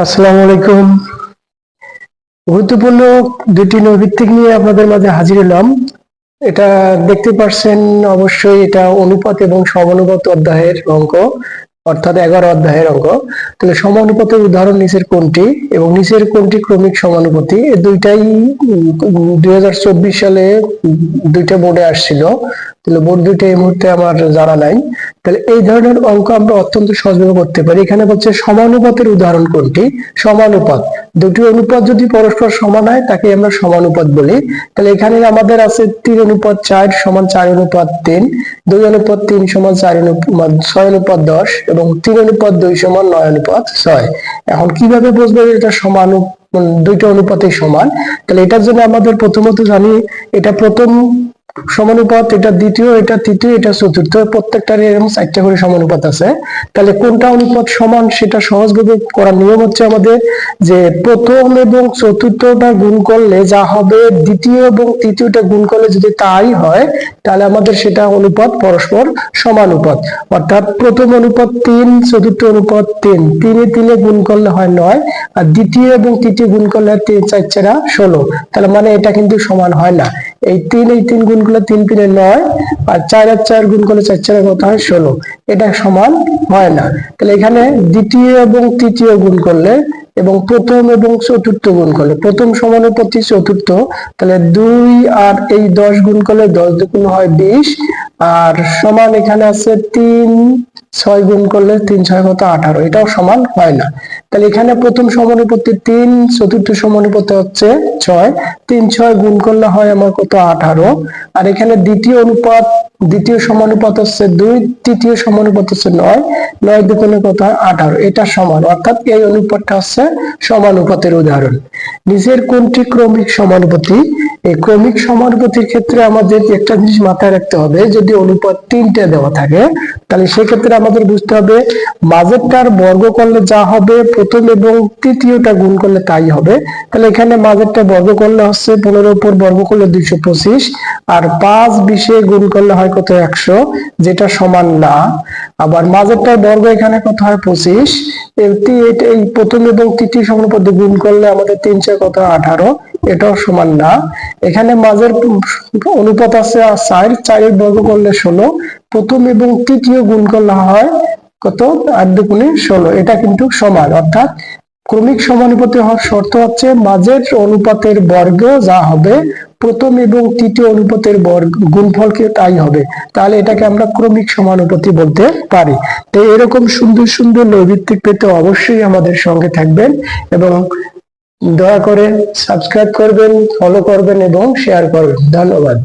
আসসালামু আলাইকুম। গুরুত্বপূর্ণ দুটি নৈভিত্তিক নিয়ে আপনাদের মাঝে হাজির হলাম। এটা দেখতে পারছেন অবশ্যই এটা অনুপাত এবং সমানুপাত অধ্যায়ের অঙ্ক। অর্থাৎ এগারো অধ্যায়ের অঙ্ক। তাহলে সমানুপাতের উদাহরণ নিচের কোনটি? এবং নিচের কোনটি ক্রমিক সমানুপাতি? এই দুইটাই দুই সালে দুইটা বোর্ডে আসছিল। তাহলে বোর্ড দুইটা এই মুহূর্তে আমার জানা নাই। তাহলে এই ধরনের অঙ্ক আমরা অত্যন্ত সহজভাবে করতে পারি। এখানে বলছে সমানুপাতের উদাহরণ কোনটি? সমানুপাত। দুটি অনুপাত যদি পরস্পর সমান হয়, তাকে আমরা সমানুপাত বলি। তাহলে এখানে আমাদের আছে তিন অনুপাত চার সমান চার অনুপাত তিন, দুই অনুপাত তিন সমান চার অনুপাত ছয় অনুপাত দশ এবং তিন অনুপাত দুই সমান নয় অনুপাত ছয়। এখন কীভাবে বুঝব এটা সমানু মানে দুইটা অনুপাতে সমান? তাহলে এটার জন্য আমাদের প্রথমত জানি, এটা প্রথম সমানুপাত, এটা দ্বিতীয়, এটা তৃতীয়, এটা চতুর্থ প্রত্যেকটার এরকম চারটা করে সমানুপাত আছে। তাহলে কোনটা অনুপাত সমান সেটা সহজভাবে করার নিয়ম হচ্ছে আমাদের যে প্রথম এবং চতুর্থটা গুণ করলে যা হবে, দ্বিতীয় এবং তৃতীয়টা গুণ করলে যদি তাই হয়, তাহলে আমাদের সেটা অনুপাত পরস্পর সমানুপাত। অর্থাৎ প্রথম অনুপাত তিন, চতুর্থ অনুপাত তিন। তিনে তিনে গুণ করলে হয় নয়, আর দ্বিতীয় এবং তৃতীয় গুণ করলে তিন, চার, চারা ষোলো। তাহলে মানে এটা কিন্তু সমান হয় না। এই তিন এই তিন গুণ করলে তিন তিনে নয় আর চার আর চার গুণ করলে চার চারের কত হয়? ষোলো। এটা সমান হয় না। তাহলে এখানে দ্বিতীয় এবং তৃতীয় গুণ করলে এবং প্রথম এবং চতুর্থ গুণ করলে, প্রথম সমানুপাতি চতুর্থ। তাহলে দুই আর এই দশ গুণ করলে দশ দুগুণ হয় বিশ। আর সমান এখানে আছে তিন ছয় গুণ করলে তিন ছয় কত? আঠারো। এটাও সমান হয় না। তাহলে এখানে প্রথম সমানুপত্তি তিন, চতুর্থ সমানুপত্তি হচ্ছে ছয়। তিন ছয় গুণ করলে হয় আমার কত? আঠারো। আর এখানে দ্বিতীয় অনুপাত, দ্বিতীয় সমানুপাত হচ্ছে দুই, তৃতীয় সমানুপাত হচ্ছে নয় নয় দুগুণে কত হয়? আঠারো। এটা সমান। অর্থাৎ এই অনুপাতটা হচ্ছে সমানুপাতের উদাহরণ। নিচের কোনটি ক্রমিক সমানুপাতি? এই ক্রমিক সমানুপাতির ক্ষেত্রে আমাদের একটা জিনিস মাথায় রাখতে হবে, যদি অনুপাত তিনটে দেওয়া থাকে, তাহলে সেক্ষেত্রে আমাদের বুঝতে হবে মাঝেরটার বর্গ করলে যা হবে, প্রথম এবং তৃতীয়টা গুণ করলে তাই হবে। তাহলে এখানে মাঝেরটা বর্গ করলে হচ্ছে পনেরো উপর বর্গ করলে দুইশো পঁচিশ, আর পাঁচ বিশে গুণ করলে হয় কত একশো? যেটা সমান না। আবার মাঝেরটার বর্গ এখানে কত হয়? পঁচিশ। এই প্রথম এবং তৃতীয় সমানুপাতে গুণ করলে আমাদের তিন চার কত? আঠারো। এটাও সমান না। এখানে মাঝের অনুপাত আছে চার। চারের বর্গ করলে ষোলো। প্রথম এবং তৃতীয় গুণ করলে হয় কত? আট দুগুণে ষোলো। এটা কিন্তু সমান। অর্থাৎ ক্রমিক সমানুপাতি হওয়ার শর্ত হচ্ছে মাঝের অনুপাতের বর্গ যা হবে, প্রথম এবং তৃতীয় অনুপাতের বর্গ গুণফলকে তাই হবে। তাহলে এটাকে আমরা ক্রমিক সমানুপাতি বলতে পারি। তো এরকম সুন্দর সুন্দর নৈভিত্তিক পেতে অবশ্যই আমাদের সঙ্গে থাকবেন এবং দয়া করে সাবস্ক্রাইব করবেন ফলো করবেন এবং শেয়ার করবেন। ধন্যবাদ।